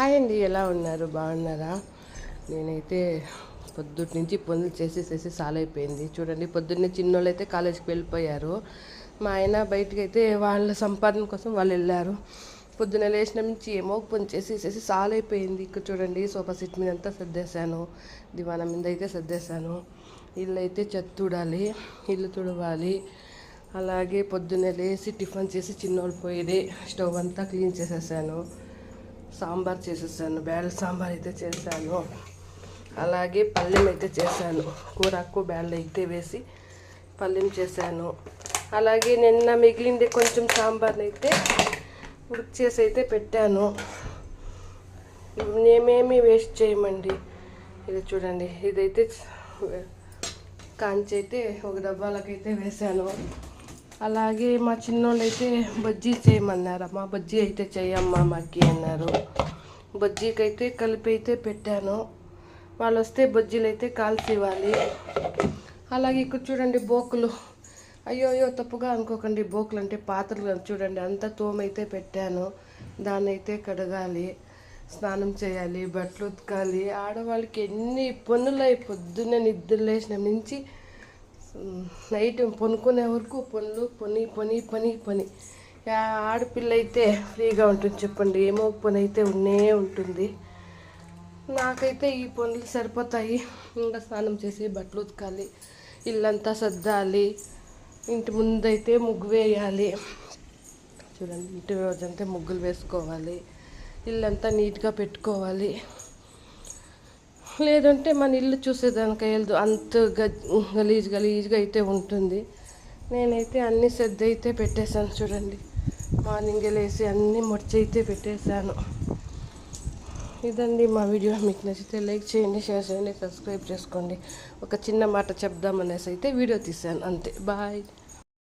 Hi అండి ఎలా ఉన్నారు? బాగున్నారా? నేనైతే పొద్దుటి నుంచి పనులు చేసి చేసి సాలైపోయింది. చూడండి పొద్దున్నే చిన్నోళ్ళు అయితే కాలేజీకి వెళ్ళిపోయారు. మా ఆయన బయటకు అయితే వాళ్ళ సంపాదన కోసం వాళ్ళు వెళ్ళారు. పొద్దున లేచిన నుంచి ఏమో పని చేసి చేసి సాలైపోయింది. ఇక్కడ చూడండి సోఫా సెట్ మీద అంతా సర్దేశాను. దివాణం మీద అయితే సర్దేశాను. ఇల్లు అయితే చెత్త తుడాలి ఇల్లు తుడవాలి. అలాగే పొద్దున్నే లేచి టిఫిన్ చేసి చిన్నోళ్ళు పోయి స్టవ్ అంతా క్లీన్ చేసేసాను. సాంబార్ చేసేసాను. బ్యాళ్ళ సాంబార్ అయితే చేశాను. అలాగే పల్లెం అయితే చేశాను. కూరకు బేళ్ళ అయితే వేసి పల్లెం చేశాను. అలాగే నిన్న మిగిలింది కొంచెం సాంబార్ని అయితే ఉడికి చేసి అయితే పెట్టాను. మేమేమి వేస్ట్ చేయమండి. ఇది చూడండి. ఇదైతే కాంచి అయితే ఒక డబ్బాలకైతే వేశాను. అలాగే మా చిన్నోళ్ళు అయితే బజ్జీ చేయమన్నారు. అమ్మ బజ్జీ అయితే చేయమ్మా మాకి అన్నారు. బజ్జీకి అయితే కలిపి అయితే పెట్టాను. వాళ్ళు వస్తే బజ్జీలు అయితే కాల్చి ఇవ్వాలి అలాగే ఇక్కడ చూడండి బోకులు. అయ్యో అయ్యో తప్పుగా అనుకోకండి. బోకులు అంటే పాత్రలు చూడండి అంతా తోమైతే పెట్టాను. దాన్ని అయితే కడగాలి. స్నానం చేయాలి. బట్టలు ఉతకాలి. ఆడవాళ్ళకి ఎన్ని పనులు అయి పొద్దున్నే నిద్ర లేచిన. నుంచి నైట్ పనుకునే వరకు పనులు పని పని పని పని. ఆడపిల్ల అయితే ఫ్రీగా ఉంటుంది చెప్పండి. ఏమో పని అయితే ఉన్నే ఉంటుంది. నాకైతే ఈ పనులు సరిపోతాయి. ఇంకా స్నానం చేసి బట్టలు ఉతకాలి. ఇల్లంతా సర్దాలి. ఇంటి ముందైతే ముగ్గు వేయాలి. చూడండి ఇంటి రోజంతా ముగ్గులు వేసుకోవాలి. ఇల్లంతా నీట్గా పెట్టుకోవాలి. లేదంటే మన ఇల్లు చూసేదానికి వెళ్ళదు. అంత గ- గలీజ్ గలీజ్గా అయితే ఉంటుంది. నేనైతే అన్ని శ్రద్ధ అయితే పెట్టేశాను చూడండి. మార్నింగ్ లేసి అన్నీ మర్చి అయితే పెట్టేశాను. ఇదండి మా వీడియో. మీకు నచ్చితే లైక్ చేయండి షేర్ చేయండి సబ్స్క్రైబ్ చేసుకోండి. ఒక చిన్న మాట చెప్దామనేసి అయితే వీడియో తీశాను. అంతే. బాయ్.